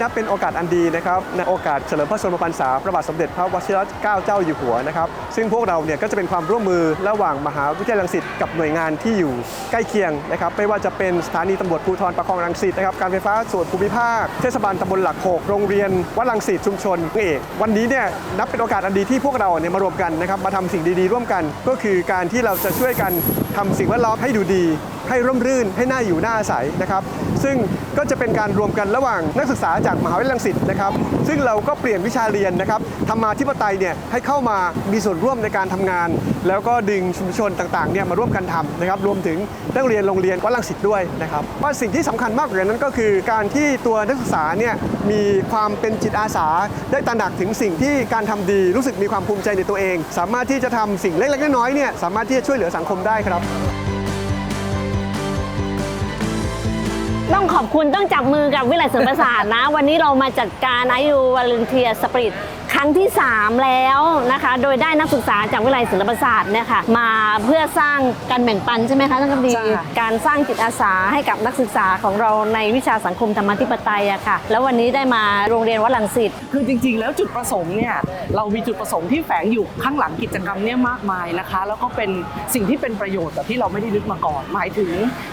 นับเป็นโอกาสอันดีนะครับในโอกาสเฉลิมพระชนมพรรษาพระบาทสมเด็จพระวชิรเกล้าเจ้าอยู่หัวนะครับซึ่งพวกเราเนี่ยก็จะเป็นความร่วมมือระหว่างมหาวิทยาลัยรังสิตกับหน่วยงานที่อยู่ใกล้เคียงนะครับไม่ว่าจะเป็นสถานีตำรวจภูธรประคองรังสิตนะครับการไฟฟ้าส่วนภูมิภาค เทศบาลตำบลหลักโขกโรงเรียนวัดรังสิตชุมชนเอกวันนี้เนี่ยนับเป็นโอกาสอันดีที่พวกเราเนี่ยมารวมกันนะครับมาทำสิ่งดีๆ ร่วมกัน ก็คือการที่เราจะช่วยกันทำสิ่งแวดล้อมให้ดูดี ให้ร่มรื่นให้น่าอยู่น่าอาศัยนะครับ ซึ่งก็จะเป็นการรวมกันระหว่างนักศึกษาจากมหาวิทยาลัยรังสิตนะครับ ซึ่งเราก็เปลี่ยนวิชาเรียนนะครับธรรมาธิปไตยเนี่ยให้เข้ามามีส่วนร่วมในการทำงาน แล้วก็ดึงชุมชนต่างๆเนี่ยมาร่วมกันทำนะครับ รวมถึงนักเรียนโรงเรียนวัดรังสิตด้วยนะครับว่าสิ่งที่สำคัญมากกว่านั้นก็คือ การที่ตัวนักศึกษาเนี่ยมีความเป็นจิตอาสา ได้ตระหนักถึงสิ่งที่การทำดีรู้สึกมีความภูมิใจในตัวเอง สามารถที่จะทำสิ่งเล็กๆน้อยๆเนี่ยสามารถที่จะช่วยเหลือสังคมได้ครับ ต้องขอบคุณต้องจับมือกับวิไลเสริมประสาทนะ วันนี้เรามาจัดการอายุวาเลนเทียสปริต ครั้งที่ 3 แล้วนะคะ โดยได้นักศึกษาจากวิไลศิลปศาสตร์เนี่ยค่ะมาเพื่อสร้างการแบ่งปันใช่ไหมคะท่านกำดีใช่ค่ะการสร้างจิตอาสาให้กับนักศึกษาของเราในวิชาสังคมธรรมาธิปไตยอะค่ะ แล้ววันนี้ได้มาโรงเรียนวัดลังสิตคือจริง ๆ แล้วจุดประสงค์เนี่ยเรามีจุดประสงค์ที่แฝงอยู่ข้างหลังกิจกรรมเนี่ยมากมายนะคะ แล้วก็เป็นสิ่งที่เป็นประโยชน์แบบที่เราไม่ได้นึกมาก่อน หมายถึง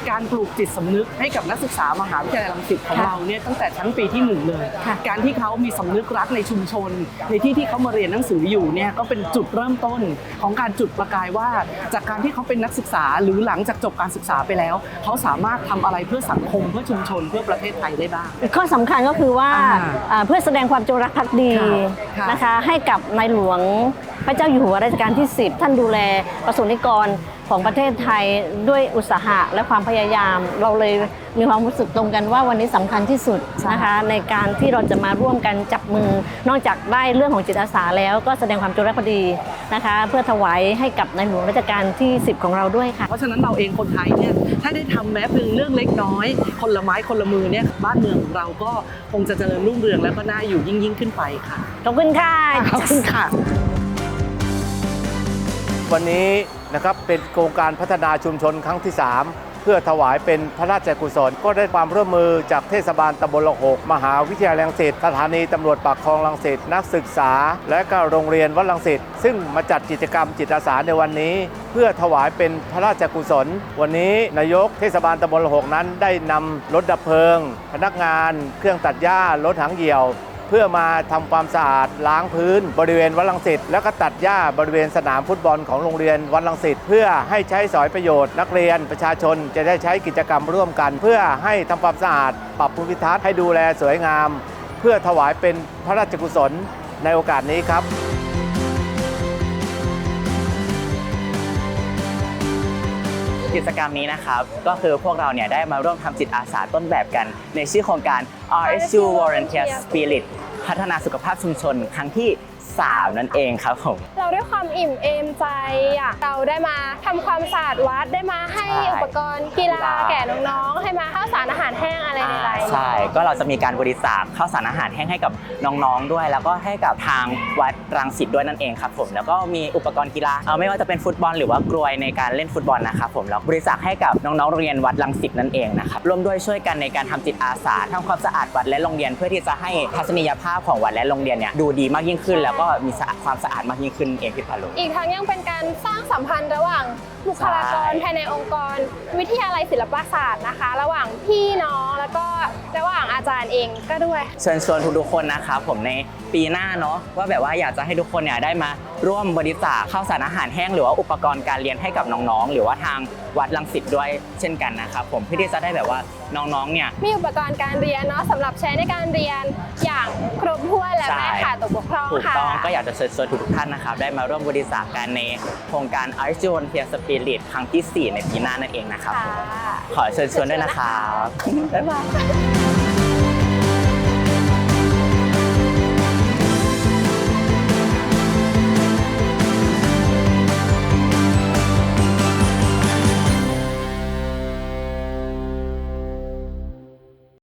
การปลูกจิตสำนึกให้กับนักศึกษามหาวิทยาลัยรังสิตของค่ะเราเนี่ยตั้งแต่ชั้นปีที่หนึ่งเลยค่ะการที่เขามีสำนึกรักในชุมชนในที่ที่เขามาเรียนหนังสืออยู่เนี่ยก็เป็นจุดเริ่มต้นของการจุดประกายว่า จากการที่เขาเป็นนักศึกษาหรือหลังจากจบการศึกษาไปแล้ว เขาสามารถทำอะไรเพื่อสังคมเพื่อชุมชนเพื่อประเทศไทยได้บ้าง ข้อสำคัญก็คือว่าอ่าอ่าเพื่อแสดงความจงรักภักดีค่ะนะคะให้กับในหลวงพระเจ้าอยู่หัวรัชกาลที่ 10 ท่านดูแลประสบนิกร ของประเทศไทยด้วยอุตสาหะและความพยายาม เราเลยมีความรู้สึกตรงกันว่าวันนี้สำคัญที่สุดนะคะในการที่เราจะมาร่วมกันจับมือ นอกจากได้เรื่องของจิตอาสาแล้วก็แสดงความจงรักภักดีนะคะ เพื่อถวายให้กับในหลวงรัชกาลที่ 10 ของเราด้วยค่ะ เพราะฉะนั้นเราเองคนไทยเนี่ยถ้าได้ทำแม้เพียงเรื่องเล็กน้อย คนละไม้คนละมือเนี่ยบ้านเมืองของเราก็คงจะเจริญรุ่งเรืองแล้วก็น่าอยู่ยิ่งยิ่งขึ้นไปค่ะขอบคุณค่ะขอบคุณค่ะ วันนี้ นะครับเป็นโครงการพัฒนาชุมชนครั้งที่ 3 เพื่อถวายเป็นพระราชกุศล ก็ได้ความร่วมมือจากเทศบาลตำบลละหกมหาวิทยาลัยรังสิตสถานีตำรวจปากคลองรังสิตนักศึกษา และก็โรงเรียนวัดรังสิตซึ่งมาจัดกิจกรรมจิตอาสาในวันนี้ เพื่อถวายเป็นพระราชกุศล วันนี้นายกเทศบาลตำบลละหกนั้นได้นำรถดับเพลิง พนักงาน เครื่องตัดหญ้ารถหางเหี่ยว เพื่อมาทำความสะอาดล้างพื้น บริเวณวัดลังสิตแล้วก็ตัดหญ้าบริเวณสนามฟุตบอลของโรงเรียนวัดลังสิตเพื่อให้ใช้สอยประโยชน์ นักเรียนประชาชนจะได้ใช้กิจกรรมร่วมกัน เพื่อให้ทำความสะอาด ปรับภูมิทัศน์ให้ดูแลสวยงาม เพื่อถวายเป็นพระราชกุศลในโอกาสนี้ครับ กิจกรรมนี้นะครับก็คือพวกเราเนี่ยได้มาร่วมทำจิตอาสาต้นแบบกัน ในชื่อโครงการ RSU Volunteer Spirit พัฒนาสุขภาพชุมชน ครั้งที่ 3 นั่นเองครับผม เราด้วยความอิ่มเอมใจอะเราได้มาทำความสะอาดวัดได้มาให้ใช่อุปกรณ์กีฬากีฬาแก่น้องๆ ให้มาข้าวสารอาหารแห้งอะไรใดๆใช่ ก็เราจะมีการบริจาคข้าวสารอาหารแห้งให้กับน้องๆด้วย แล้วก็ให้กับทางวัดรังสิตด้วยนั่นเองครับผมแล้วก็มีอุปกรณ์กีฬาเอ่อไม่ว่าจะเป็นฟุตบอลหรือว่ากรวยในการเล่นฟุตบอลนะครับผมแล้วบริจาคให้กับน้องๆโรงเรียนวัดรังสิตนั่นเองนะครับร่วมด้วยช่วยกันในการทำจิตอาสาทำความสะอาดวัดและโรงเรียน เพื่อที่จะให้ทัศนียภาพของวัดและโรงเรียนเนี่ยดูดีมากยิ่งขึ้นแล้วก็มีสะอาดความสะอาดมากยิ่งขึ้นเองพี่ปาลุอีกทั้งยังเป็นการสร้างสัมพันธ์ระหว่างบุคลากรใช่ ภายในองค์กร วิทยาลัยศิลปศาสตร์นะคะ ระหว่างพี่น้องแล้วก็ระหว่างอาจารย์เองก็ด้วย เชิญชวนทุกๆคนนะครับผมในปีหน้าเนาะว่าแบบว่าอยากจะให้ทุกคนเนี่ยได้มาร่วมบริจาคข้าวสารอาหารแห้งหรือว่าอุปกรณ์การเรียนให้กับน้องๆ หรือว่าทางวัดลังสิตด้วยเช่นกันนะครับผมเพื่อที่จะได้แบบว่าน้องๆเนี่ย มีอุปกรณ์การเรียนเนาะสำหรับใช้ในการเรียนอย่างครบถ้วน และใช่แม่ขาดตกบกพร่องถูกค่ะ ต้องก็อยากจะเชิญชวนทุกๆท่านนะครับ ได้มาร่วมบริจาคกันในโครงการ a r t i o n t e e r Spirit ครั้งที่ 4 ในปีหน้านั่นเองนะครับ ค่ะขอเชิญชวนด้วยนะครับ บ๊ายบาย